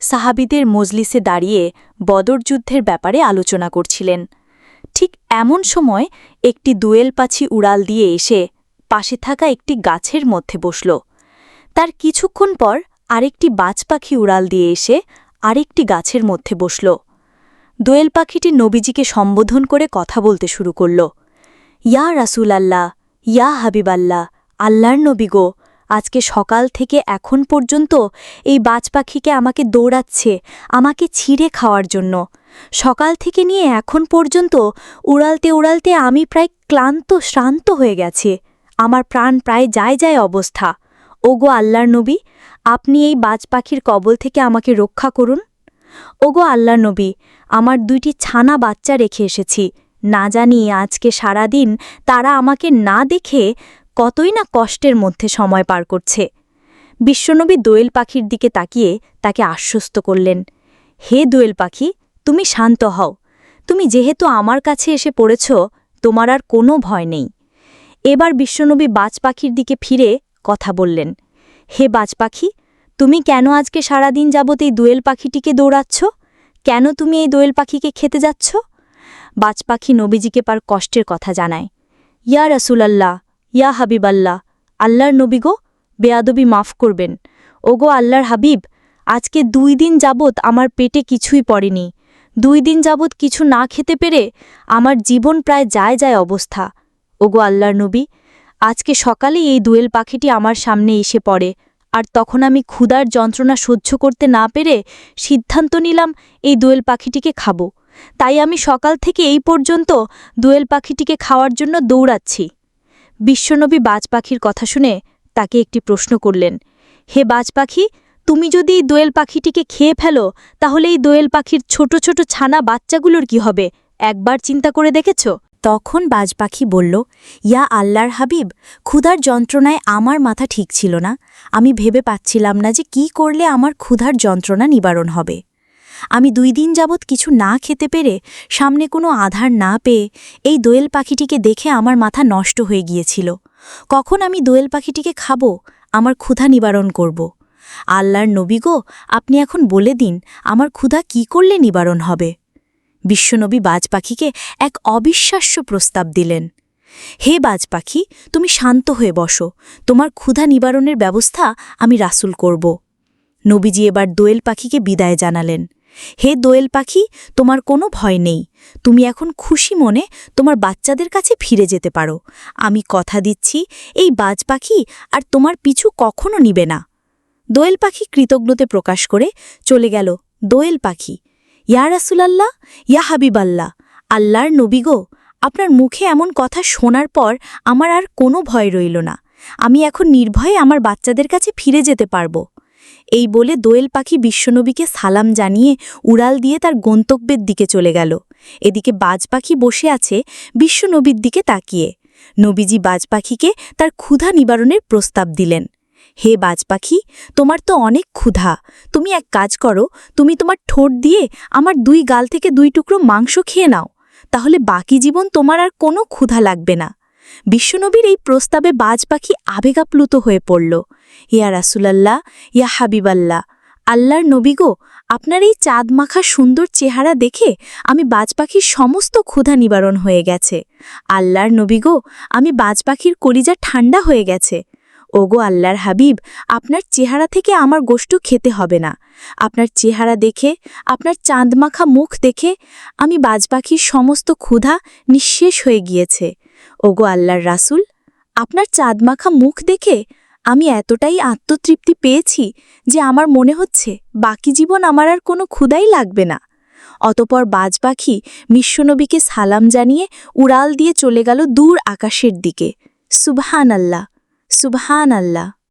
সাহাবিদের মজলিসে দাঁড়িয়ে বদর যুদ্ধের ব্যাপারে আলোচনা করছিলেন। ঠিক এমন সময় একটি দুয়েল পাছি উড়াল দিয়ে এসে পাশে থাকা একটি গাছের মধ্যে বসল। তার কিছুক্ষণ পর আরেকটি বাজ পাখি উড়াল দিয়ে এসে আরেকটি গাছের মধ্যে বসল। দোয়েল পাখিটি নবীজিকে সম্বোধন করে কথা বলতে শুরু করল। ইয়া রাসূল আল্লাহ ইয়া হাবিবাল্লাহ, আল্লাহর নবী গো আজকে সকাল থেকে এখন পর্যন্ত এই বাজ পাখিকে আমাকে দৌড়াচ্ছে, আমাকে ছিঁড়ে খাওয়ার জন্য। সকাল থেকে নিয়ে এখন পর্যন্ত উড়ালতে উড়ালতে আমি প্রায় ক্লান্ত, শ্রান্ত হয়ে গেছে। আমার প্রাণ প্রায় যায় যায় অবস্থা। ওগো আল্লাহর নবী, আপনি এই বাজ পাখির কবল থেকে আমাকে রক্ষা করুন। ওগো আল্লাহর নবী, আমার দুইটি ছানা বাচ্চা রেখে এসেছি। না জানি আজকে সারাদিন তারা আমাকে না দেখে কতই না কষ্টের মধ্যে সময় পার করছে। বিশ্বনবী দোয়েল পাখির দিকে তাকিয়ে তাকে আশ্বস্ত করলেন, হে দোয়েল পাখি, তুমি শান্ত হও। তুমি যেহেতু আমার কাছে এসে পড়েছ, তোমার আর কোনো ভয় নেই। এবার বিশ্বনবী বাজ পাখির দিকে ফিরে কথা বললেন, হে বাজ পাখি, তুমি কেন আজকে সারাদিন যাবত এই দোয়েল পাখিটিকে দৌড়াচ্ছ? কেন তুমি এই দোয়েল পাখিকে খেতে যাচ্ছ? বাজ পাখি নবীজিকে পার কষ্টের কথা জানায়, ইয়া রসুলাল্লাহ ইয়া হাবিবাল্লাহ আল্লাহর নবী গো, বেয়াদবি মাফ করবেন। ওগো আল্লাহর হাবিব, আজকে দুই দিন যাবত আমার পেটে কিছুই পড়েনি। দুই দিন যাবত কিছু না খেতে পেরে আমার জীবন প্রায় যায় যায় অবস্থা। ওগো আল্লাহর নবী, আজকে সকালেই এই দুয়েল পাখিটি আমার সামনে এসে পড়ে। আর তখন আমি ক্ষুধার যন্ত্রণা সহ্য করতে না পেরে সিদ্ধান্ত নিলাম এই দোয়েল পাখিটিকে খাব। তাই আমি সকাল থেকে এই পর্যন্ত দোয়েল পাখিটিকে খাওয়ার জন্য দৌড়াচ্ছি। বিশ্বনবী বাজ পাখির কথা শুনে তাকে একটি প্রশ্ন করলেন, হে বাজ পাখি তুমি যদি এই দোয়েল পাখিটিকে খেয়ে ফেলো, তাহলে এই দোয়েল পাখির ছোট ছোট ছানা বাচ্চাগুলোর কি হবে? একবার চিন্তা করে দেখেছ? তখন বাজ পাখি বলল, ইয়া আল্লাহর হাবিব, ক্ষুধার যন্ত্রণায় আমার মাথা ঠিক ছিল না। আমি ভেবে পাচ্ছিলাম না যে কি করলে আমার ক্ষুধার যন্ত্রণা নিবারণ হবে। আমি দুই দিন যাবৎ কিছু না খেতে পেরে সামনে কোনো আধার না পেয়ে এই দোয়েল পাখিটিকে দেখে আমার মাথা নষ্ট হয়ে গিয়েছিল। কখন আমি দোয়েল পাখিটিকে খাব? আমার ক্ষুধা নিবারণ করব। আল্লাহর নবী গো, আপনি এখন বলে দিন, আমার ক্ষুধা কি করলে নিবারণ হবে? বিশ্বনবী বাজ পাখিকে এক অবিশ্বাস্য প্রস্তাব দিলেন। হে বাজ পাখি, তুমি শান্ত হয়ে বসো। তোমার ক্ষুধা নিবারণের ব্যবস্থা আমি রাসুল করব। নবীজি এবার দোয়েল পাখিকে বিদায় জানালেন। হে দোয়েল পাখি, তোমার কোনো ভয় নেই। তুমি এখন খুশি মনে তোমার বাচ্চাদের কাছে ফিরে যেতে পারো। আমি কথা দিচ্ছি, এই বাজ পাখি আর তোমার পিছু কখনো নিবে না। দোয়েল পাখি কৃতজ্ঞতে প্রকাশ করে চলে গেল দোয়েল পাখি। ইয়া রাসুলাল্লাহ, ইয়া হাবিবাল্লাহ, আল্লাহর নবী গো, আপনার মুখে এমন কথা শোনার পর আমার আর কোনো ভয় রইল না। আমি এখন নির্ভয়ে আমার বাচ্চাদের কাছে ফিরে যেতে পারব। এই বলে দোয়েল পাখি বিশ্বনবীকে সালাম জানিয়ে উড়াল দিয়ে তার গন্তব্যের দিকে চলে গেল। এদিকে বাজ পাখি বসে আছে বিশ্বনবীর দিকে তাকিয়ে। নবীজি বাজ পাখিকে তার ক্ষুধা নিবারণের প্রস্তাব দিলেন। হে বাজ পাখি, তোমার তো অনেক ক্ষুধা। তুমি এক কাজ করো, তুমি তোমার ঠোঁট দিয়ে আমার দুই গাল থেকে দুই টুকরো মাংস খেয়ে নাও। তাহলে বাকি জীবন তোমার আর কোনো ক্ষুধা লাগবে না। বিশ্বনবীর এই প্রস্তাবে বাজ পাখি আবেগাপ্লুত হয়ে পড়ল। ইয়া রাসুলাল্লাহ, ইয়া হাবিবাল্লাহ। আল্লাহর নবী গো, আপনার এই চাঁদ মাখা সুন্দর চেহারা দেখে আমি বাজ পাখির সমস্ত ক্ষুধা নিবারণ হয়ে গেছে। আল্লাহর নবী গো, আমি বাজ পাখির কলিজা ঠান্ডা হয়ে গেছে। ওগো আল্লাহর হাবিব, আপনার চেহারা থেকে আমার গোষ্ঠ খেতে হবে না। আপনার চেহারা দেখে, আপনার চাঁদমাখা মুখ দেখে আমি বাজ পাখির সমস্ত ক্ষুধা নিঃশেষ হয়ে গিয়েছে। ওগো আল্লাহর রাসুল, আপনার চাঁদমাখা মুখ দেখে আমি এতটাই আত্মতৃপ্তি পেয়েছি যে আমার মনে হচ্ছে বাকি জীবন আমার আর কোনো ক্ষুদাই লাগবে না। অতপর বাজ পাখি বিশ্বনবীকে সালাম জানিয়ে উড়াল দিয়ে চলে গেল দূর আকাশের দিকে। সুবহান আল্লাহ সুবহান আল্লাহ